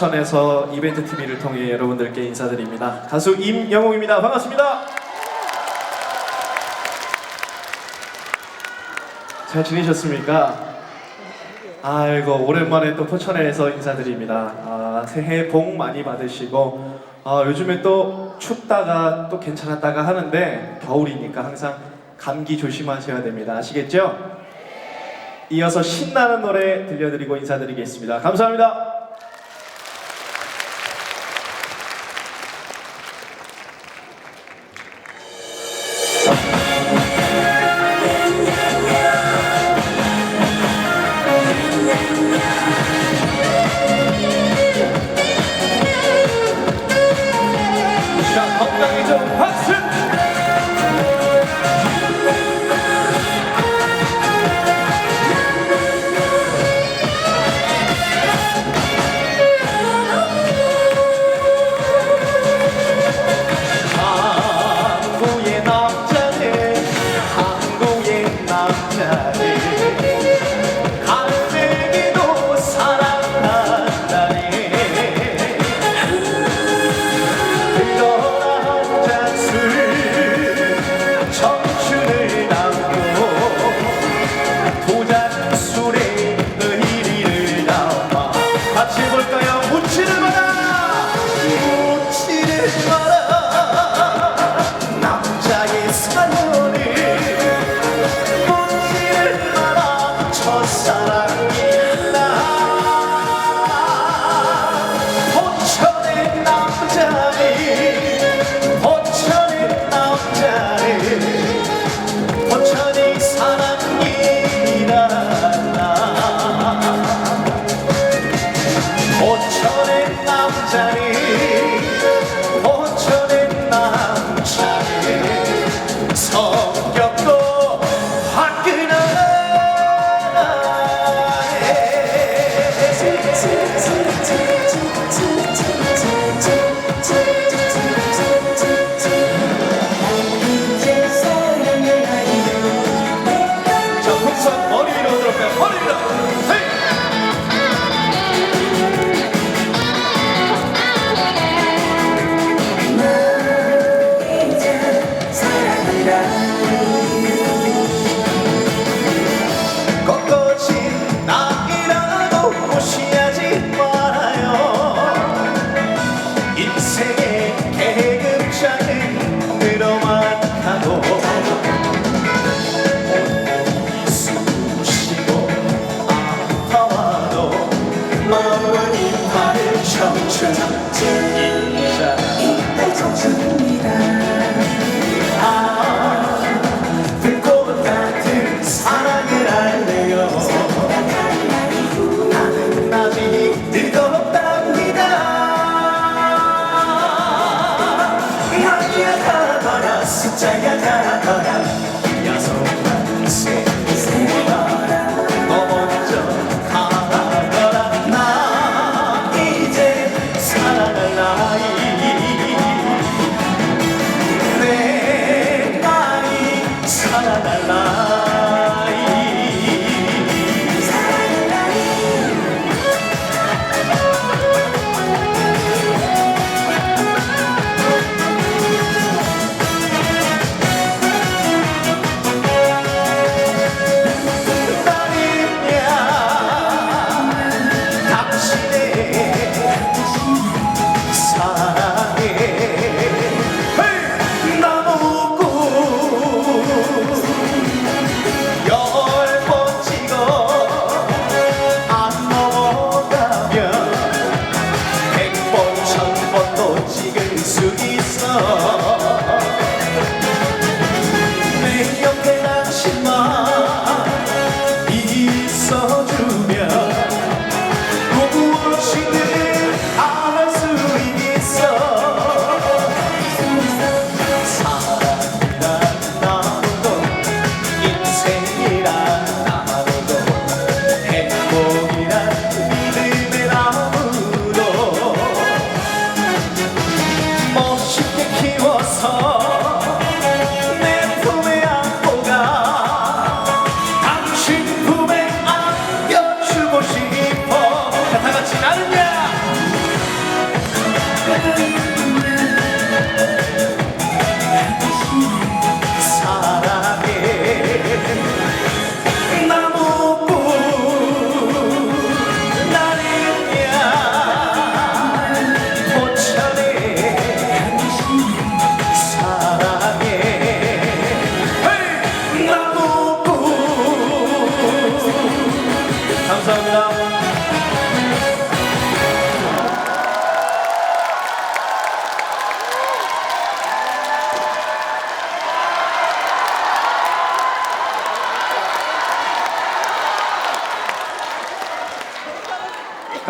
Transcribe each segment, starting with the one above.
포천에서 이벤트 TV를 통해 여러분들께 인사드립니다. 가수 임영웅입니다. 반갑습니다. 잘 지내셨습니까? 아이고 오랜만에 또 포천에서 인사드립니다. 아, 새해 복 많이 받으시고 아, 요즘에 또 춥다가 또 괜찮았다가 하는데 겨울이니까 항상 감기 조심하셔야 됩니다. 아시겠죠? 이어서 신나는 노래 들려드리고 인사드리겠습니다. 감사합니다. 뜨거 숫자야 가거라 야속한 세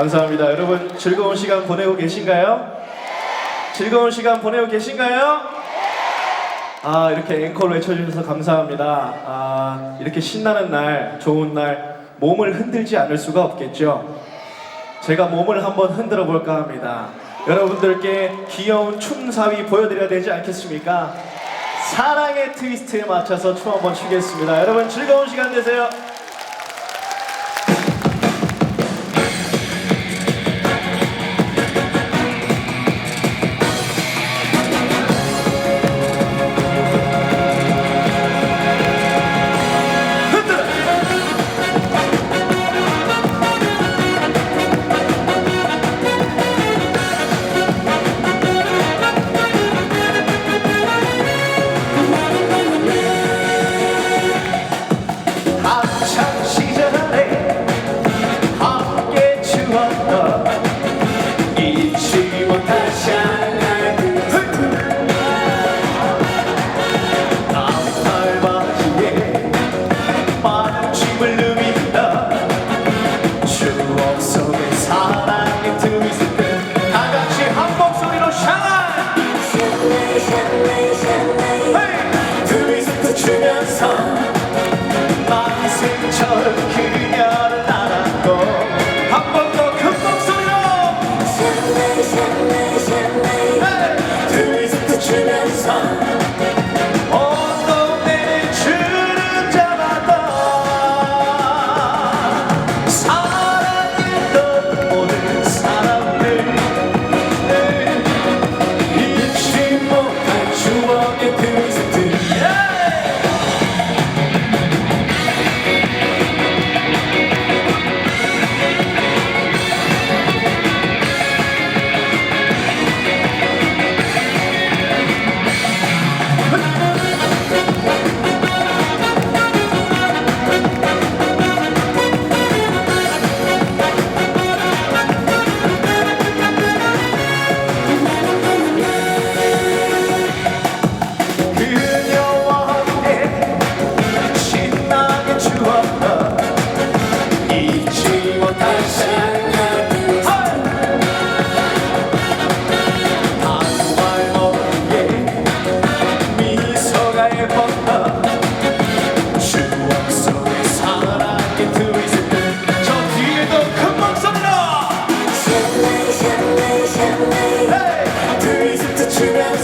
감사합니다. 여러분 즐거운 시간 보내고 계신가요? 즐거운 시간 보내고 계신가요? 아 이렇게 앵콜로 외쳐주셔서 감사합니다. 아 이렇게 신나는 날, 좋은 날 몸을 흔들지 않을 수가 없겠죠. 제가 몸을 한번 흔들어 볼까 합니다. 여러분들께 귀여운 춤사위 보여드려야 되지 않겠습니까? 사랑의 트위스트에 맞춰서 춤 한번 추겠습니다. 여러분 즐거운 시간 되세요.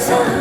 sun.